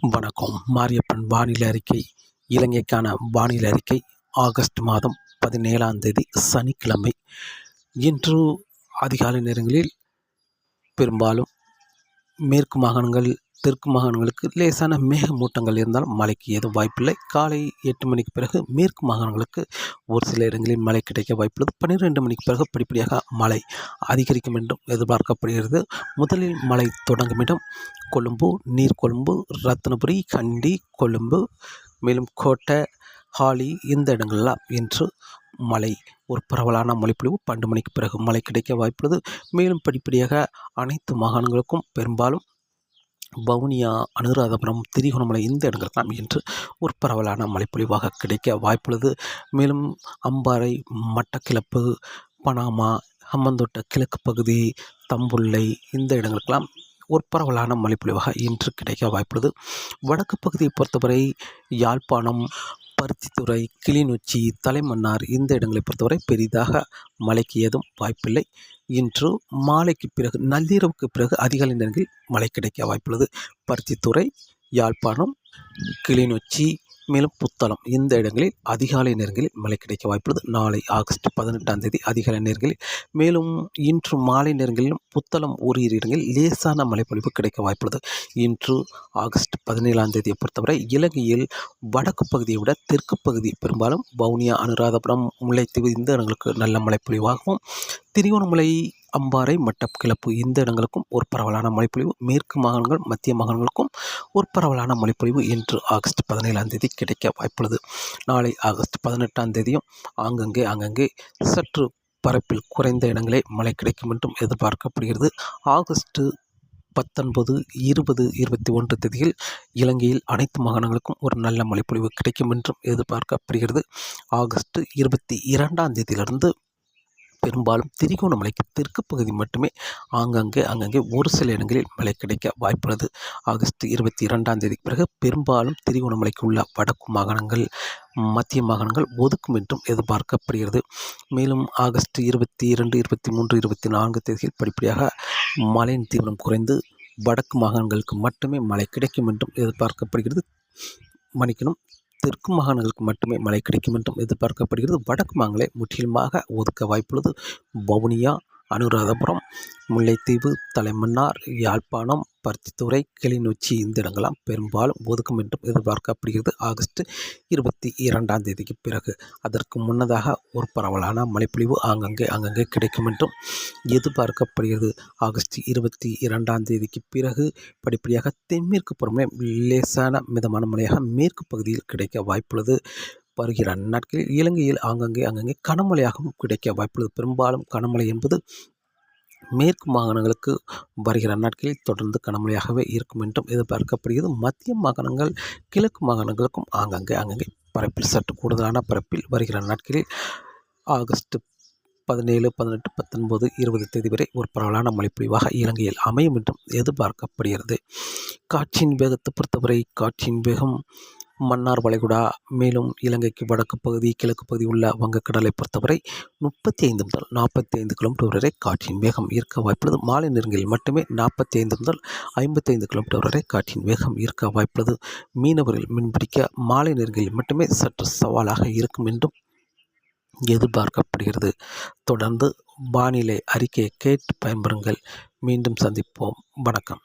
வணக்கம். மாரியப்பன் வானிலை அறிக்கை. இலங்கைக்கான வானிலை அறிக்கை. ஆகஸ்ட் மாதம் பதினேழாம் தேதி சனிக்கிழமை. இன்று அதிகாலை நேரங்களில் பெரும்பாலும் மேற்கு மாகாணங்கள் தெற்கு மாகாணங்களுக்கு லேசான மேகமூட்டங்கள் இருந்தாலும் மழைக்கு எதுவும் வாய்ப்பில்லை. காலை எட்டு மணிக்கு பிறகு மேற்கு மாகாணங்களுக்கு ஒரு சில இடங்களில் மழை கிடைக்க வாய்ப்புள்ளது. பன்னிரெண்டு மணிக்கு பிறகு படிப்படியாக மழை அதிகரிக்கும் என்றும் எதிர்பார்க்கப்படுகிறது. முதலில் மழை தொடங்கும் இடம் கொழும்பு நீர்கொழும்பு ரத்னபுரி கண்டி கொழும்பு மேலும் கோட்டை ஹாலி இந்த இடங்கள்லாம் இன்று மழை. ஒரு பரவலான மழைப்பொழிவு பன்னெண்டு மணிக்கு பிறகு மழை கிடைக்க வாய்ப்புள்ளது. மேலும் படிப்படியாக அனைத்து மாகாணங்களுக்கும் பெரும்பாலும் வவுனியா அனுராதபுரம் திரிகோணமலை இந்த இடங்களுக்கெல்லாம் இன்று ஒரு பரவலான மழைப்பொழிவாக கிடைக்க வாய்ப்புள்ளது. மேலும் அம்பாறை மட்டக்கிளப்பு பனாமா ஹம்மந்தோட்ட கிழக்கு பகுதி தம்புள்ளை இந்த இடங்களுக்கெல்லாம் ஒரு பரவலான மழைப்பொழிவாக இன்று கிடைக்க வாய்ப்புள்ளது. வடக்கு பகுதியை பொறுத்தவரை யாழ்ப்பாணம் பருத்தித்துறை கிளிநொச்சி தலைமன்னார் இந்த இடங்களை பொறுத்தவரை பெரிதாக மழைக்கு ஏதும் வாய்ப்பில்லை. இன்று மாலைக்கு பிறகு நள்ளிரவுக்கு பிறகு அதிகாலை நேரங்களில் மழை கிடைக்க வாய்ப்புள்ளது. பருத்தித்துறை யாழ்ப்பாணம் கிளிநொச்சி மேலும் புத்தளம். இந்த இடங்களில் அதிகாலை நேரங்களில் மழை கிடைக்க வாய்ப்புள்ளது நாளை ஆகஸ்ட் பதினெட்டாம் தேதி அதிகாலை நேரங்களில் மேலும் இன்று மாலை நேரங்களிலும் புத்தளம் ஓரிரு இடங்களில் லேசான மழைப்பொழிவு கிடைக்க வாய்ப்புள்ளது இன்று ஆகஸ்ட் பதினேழாம் தேதியை பொறுத்தவரை இலங்கையில் வடக்கு பகுதியை விட தெற்கு பகுதி பெரும்பாலும் வவுனியா அனுராதபுரம் முல்லைத்தீவு இந்த இடங்களுக்கு நல்ல மழைப்பொழிவாகவும் திரிகோணமலை அம்பாறை மட்டக்கிளப்பு இந்த இடங்களுக்கும் ஒரு பரவலான மழைப்பொழிவு மேற்கு மாகாணங்கள் மத்திய மாகாணங்களுக்கும் ஒரு பரவலான மழைப்பொழிவு இன்று ஆகஸ்ட் பதினேழாம் தேதி கிடைக்க வாய்ப்புள்ளது. நாளை ஆகஸ்ட் பதினெட்டாம் தேதியும் ஆங்கங்கே ஆங்கங்கே சற்று பரப்பில் குறைந்த இடங்களே மழை கிடைக்கும் என்றும் எதிர்பார்க்கப்படுகிறது. ஆகஸ்ட் பத்தொன்பது இருபது இருபத்தி ஒன்று தேதியில் இலங்கையில் அனைத்து மாகாணங்களுக்கும் ஒரு நல்ல மழைப்பொழிவு கிடைக்கும் என்றும் எதிர்பார்க்கப்படுகிறது. ஆகஸ்ட் இருபத்தி இரண்டாம் தேதியிலிருந்து பெரும்பாலும் திரிகோணமலைக்கு தெற்கு பகுதி மட்டுமே ஆங்காங்கே அங்கங்கே ஒரு சில இடங்களில் மழை கிடைக்க வாய்ப்புள்ளது. ஆகஸ்ட் இருபத்தி இரண்டாம் தேதிக்கு பிறகு பெரும்பாலும் திரிகோணமலைக்கு உள்ள வடக்கு மாகாணங்கள் மத்திய மாகாணங்கள் ஒதுக்கும் என்றும் எதிர்பார்க்கப்படுகிறது. மேலும் ஆகஸ்ட் இருபத்தி இரண்டு இருபத்தி மூன்று இருபத்தி நான்கு தேதியில் படிப்படியாக மழையின் தீவிரம் குறைந்து வடக்கு மாகாணங்களுக்கு மட்டுமே மழை கிடைக்கும் என்றும் எதிர்பார்க்கப்படுகிறது. மன்னிக்கணும் தெற்கு மாகாணங்களுக்கு மட்டுமே மழை கிடைக்கும் என்றும் எதிர்பார்க்கப்படுகிறது. வடக்கு மாகாணங்களை முற்றிலுமாக ஒதுக்க வாய்ப்புள்ளது. வவுனியா அனுராதபுரம் முல்லைத்தீவு தலைமன்னார் யாழ்ப்பாணம் பருத்தித்துறை கிளிநொச்சி இந்த இடங்களாம் பெரும்பாலும் ஒதுக்கும் என்றும் எதிர்பார்க்கப்படுகிறது. ஆகஸ்ட் இருபத்தி இரண்டாம் தேதிக்கு பிறகு அதற்கு முன்னதாக ஒரு பரவலான மழைப்பொழிவு ஆங்கங்கே அங்கங்கே கிடைக்கும் என்றும் எதிர்பார்க்கப்படுகிறது. ஆகஸ்ட் இருபத்தி இரண்டாம் தேதிக்கு பிறகு படிப்படியாக தென்மேற்கு புறமே லேசான மிதமான மழையாக மேற்கு பகுதியில் கிடைக்க வாய்ப்புள்ளது. வருகிற நாட்களில் இலங்கையில் ஆங்கங்கே அங்கங்கே கனமழையாகவும் கிடைக்க வாய்ப்புள்ளது. பெரும்பாலும் கனமழை என்பது மேற்கு மாகாணங்களுக்கு வருகிற நாட்களில் தொடர்ந்து கனமழையாகவே இருக்கும் என்றும் எதிர்பார்க்கப்படுகிறது. மத்திய மாகாணங்கள் கிழக்கு மாகாணங்களுக்கும் ஆங்கங்கே அங்கங்கே பரப்பில் சற்று கூடுதலான பரப்பில் வருகிற நாட்களில் ஆகஸ்ட் பதினேழு பதினெட்டு பத்தொன்பது இருபது தேதி வரை ஒரு பரவலான மழைப்பொழிவாக இலங்கையில் அமையும் என்றும் எதிர்பார்க்கப்படுகிறது. காற்றின் வேகத்தை பொறுத்தவரை காற்றின் வேகம் மன்னார் வளைகுடா மேலும் இலங்கைக்கு வடக்கு பகுதி கிழக்கு பகுதி உள்ள வங்கக்கடலை பொறுத்தவரை முப்பத்தி ஐந்து முதல் நாற்பத்தி ஐந்து கிலோமீட்டர் வரை காற்றின் வேகம் இருக்க வாய்ப்புள்ளது. மாலை நேரங்களில் மட்டுமே நாற்பத்தி ஐந்து முதல் ஐம்பத்தி ஐந்து கிலோமீட்டர் வரை காற்றின் வேகம் இருக்க வாய்ப்புள்ளது. மீனவர்கள் மீன்பிடிக்க மாலை நேரங்களில் மட்டுமே சற்று சவாலாக இருக்கும் என்றும் எதிர்பார்க்கப்படுகிறது. தொடர்ந்து வானிலை அறிக்கையை கேட்டு பயன்பெறுங்கள். மீண்டும் சந்திப்போம். வணக்கம்.